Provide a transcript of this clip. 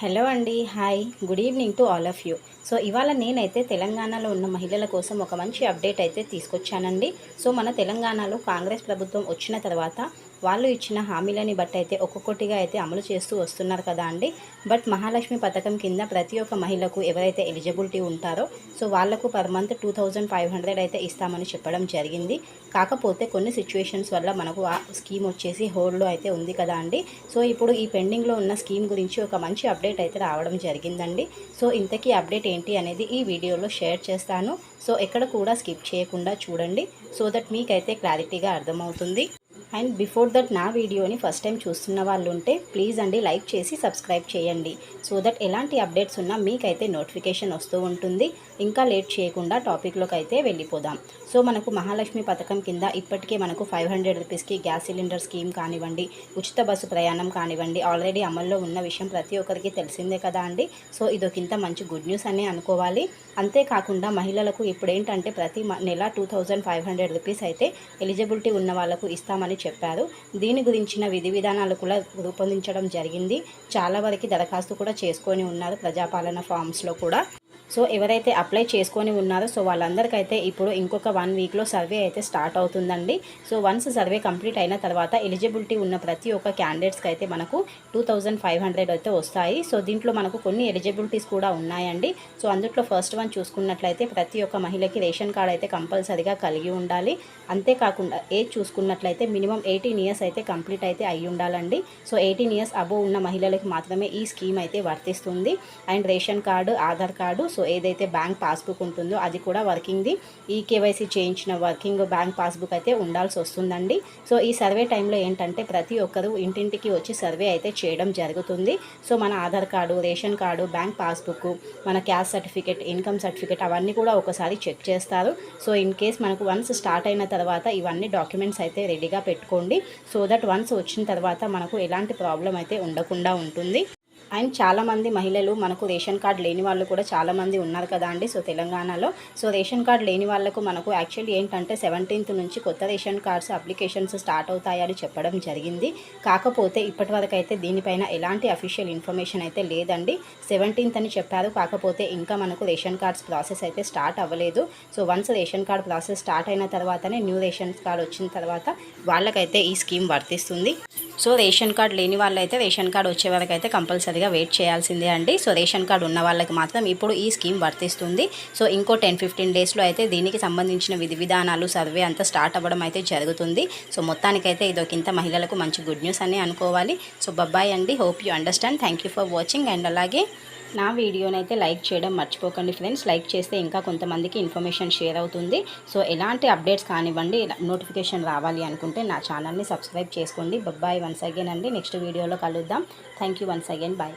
Hello అండి hi good evening to all of you so ఇవాళ నేనైతే తెలంగాణలో ఉన్న మహిళల కోసం ఒక మంచి అప్డేట్ అయితే తీసుకొచ్చానండి. సో మన తెలంగాణలో కాంగ్రెస్ ప్రభుత్వం వచ్చిన తర్వాత వాళ్ళు ఇచ్చిన హామీలని బట్టి అయితే ఒక్కొక్కటిగా అయితే అమలు చేస్తూ వస్తున్నారు కదా అండి. బట్ మహాలక్ష్మి పథకం కింద ప్రతి ఒక్క మహిళకు ఎవరైతే ఎలిజిబిలిటీ ఉంటారో సో వాళ్ళకు per month two thousand five hundred అయితే ఇస్తామని చెప్పడం జరిగింది. కాకపోతే కొన్ని సిచ్యువేషన్స్ వల్ల మనకు ఆ స్కీమ్ వచ్చేసి హోల్డ్లో అయితే ఉంది కదా అండి. సో ఇప్పుడు ఈ పెండింగ్లో ఉన్న స్కీమ్ గురించి ఒక మంచి అప్డేట్ అయితే రావడం జరిగిందండి. సో ఇంతకీ అప్డేట్ ఏంటి అనేది ఈ వీడియోలో షేర్ చేస్తాను. సో ఎక్కడ కూడా స్కిప్ చేయకుండా చూడండి. సో దట్ మీకైతే క్లారిటీగా అర్థమవుతుంది. అండ్ బిఫోర్ దట్ నా వీడియోని ఫస్ట్ టైం చూస్తున్న వాళ్ళు ఉంటే ప్లీజ్ అండి లైక్ చేసి సబ్స్క్రైబ్ చేయండి. సో దట్ ఎలాంటి అప్డేట్స్ ఉన్నా మీకైతే నోటిఫికేషన్ వస్తూ ఉంటుంది. ఇంకా లేట్ చేయకుండా టాపిక్లోకి అయితే వెళ్ళిపోదాం. సో మనకు మహాలక్ష్మి పథకం కింద ఇప్పటికే మనకు ఫైవ్ హండ్రెడ్ రూపీస్కి గ్యాస్ సిలిండర్ స్కీమ్ కానివ్వండి ఉచిత బస్సు ప్రయాణం కానివ్వండి ఆల్రెడీ అమల్లో ఉన్న విషయం ప్రతి ఒక్కరికి తెలిసిందే కదా అండి. సో ఇదొకింత మంచి గుడ్ న్యూస్ అనే అనుకోవాలి. అంతేకాకుండా మహిళలకు ఇప్పుడు ఏంటంటే ప్రతి నెల two thousand five hundred rupees అయితే ఎలిజిబిలిటీ ఉన్న వాళ్ళకు ఇస్తామని చెప్పారు. దీని గురించిన విధి విధానాలు కూడా రూపొందించడం జరిగింది. చాలా వరకు దరఖాస్తు కూడా చేసుకొని ఉన్నారు ప్రజాపాలన ఫామ్స్లో కూడా. సో ఎవరైతే అప్లై చేసుకొని ఉన్నారో సో వాళ్ళందరికైతే ఇప్పుడు ఇంకొక వన్ వీక్లో సర్వే అయితే స్టార్ట్ అవుతుందండి. సో వన్స్ సర్వే కంప్లీట్ అయిన తర్వాత ఎలిజిబిలిటీ ఉన్న ప్రతి ఒక్క క్యాండిడేట్స్కి అయితే మనకు టూ థౌజండ్ ఫైవ్ హండ్రెడ్ అయితే వస్తాయి. సో దీంట్లో మనకు కొన్ని ఎలిజిబిలిటీస్ కూడా ఉన్నాయండి. సో అందుట్లో ఫస్ట్ వన్ చూసుకున్నట్లయితే ప్రతి ఒక్క మహిళకి రేషన్ కార్డ్ అయితే కంపల్సరీగా కలిగి ఉండాలి. అంతేకాకుండా ఏజ్ చూసుకున్నట్లయితే మినిమం ఎయిటీన్ ఇయర్స్ అయితే కంప్లీట్ అయితే అయి ఉండాలండి. సో ఎయిటీన్ ఇయర్స్ అబోవ్ ఉన్న మహిళలకు మాత్రమే ఈ స్కీమ్ అయితే వర్తిస్తుంది. And ration card Aadhaar card so ఏదైతే బ్యాంక్ పాస్బుక్ ఉంటుందో అది కూడా వర్కింగ్ది. ఈ కేవైసీ చేయించిన వర్కింగ్ బ్యాంక్ పాస్బుక్ అయితే ఉండాల్సి వస్తుందండి. సో ఈ సర్వే టైంలో ఏంటంటే ప్రతి ఒక్కరూ ఇంటింటికి వచ్చి సర్వే అయితే చేయడం జరుగుతుంది. సో మన Aadhaar card ration card bank passbook మన క్యాస్ట్ సర్టిఫికేట్ ఇన్కమ్ సర్టిఫికేట్ అవన్నీ కూడా ఒకసారి చెక్ చేస్తారు. సో ఇన్ కేస్ మనకు వన్స్ స్టార్ట్ అయిన తర్వాత ఇవన్నీ డాక్యుమెంట్స్ అయితే రెడీగా పెట్టుకోండి. సో దట్ వన్స్ వచ్చిన తర్వాత మనకు ఎలాంటి ప్రాబ్లం అయితే ఉండకుండా ఉంటుంది. అండ్ చాలామంది మహిళలు మనకు రేషన్ కార్డు లేని వాళ్ళు కూడా చాలామంది ఉన్నారు కదా అండి సో తెలంగాణలో. సో రేషన్ కార్డ్ లేని వాళ్ళకు మనకు యాక్చువల్లీ ఏంటంటే సెవెంటీన్త్ నుంచి కొత్త రేషన్ కార్డ్స్ అప్లికేషన్స్ స్టార్ట్ అవుతాయని చెప్పడం జరిగింది. కాకపోతే ఇప్పటి వరకు అయితే దీనిపైన ఎలాంటి అఫీషియల్ ఇన్ఫర్మేషన్ అయితే లేదండి. సెవెంటీన్త్ అని చెప్పారు కాకపోతే ఇంకా మనకు రేషన్ కార్డ్స్ ప్రాసెస్ అయితే స్టార్ట్ అవ్వలేదు. So once ration card process start అయిన తర్వాతనే న్యూ రేషన్ కార్డ్ వచ్చిన తర్వాత వాళ్ళకైతే ఈ స్కీమ్ వర్తిస్తుంది. సో రేషన్ కార్డ్ లేని వాళ్ళైతే రేషన్ కార్డు వచ్చే వరకు అయితే కంపల్సరీగా వెయిట్ చేయాల్సిందే అండి. సో రేషన్ కార్డ్ ఉన్న వాళ్ళకి మాత్రం ఇప్పుడు ఈ స్కీమ్ వర్తిస్తుంది. సో ఇంకో టెన్ ఫిఫ్టీన్ డేస్లో అయితే దీనికి సంబంధించిన విధి విధానాలు సర్వే అంతా స్టార్ట్ అవ్వడం అయితే జరుగుతుంది. సో మొత్తానికైతే ఇదొకింత మహిళలకు మంచి గుడ్ న్యూస్ అని అనుకోవాలి. సో బబ్బాయ్ అండి hope you understand. Thank you for watching and అలాగే నా వీడియోని అయితే లైక్ చేయడం మర్చిపోకండి ఫ్రెండ్స్. లైక్ చేస్తే ఇంకా కొంతమందికి ఇన్ఫర్మేషన్ షేర్ అవుతుంది. సో ఎలాంటి అప్డేట్స్ కానివ్వండి నోటిఫికేషన్ రావాలి అనుకుంటే నా ఛానల్ని సబ్స్క్రైబ్ చేసుకోండి. బాయ్ వన్స్ అగైన్ అండి. నెక్స్ట్ వీడియోలో కలుద్దాం. Thank you once again. Bye.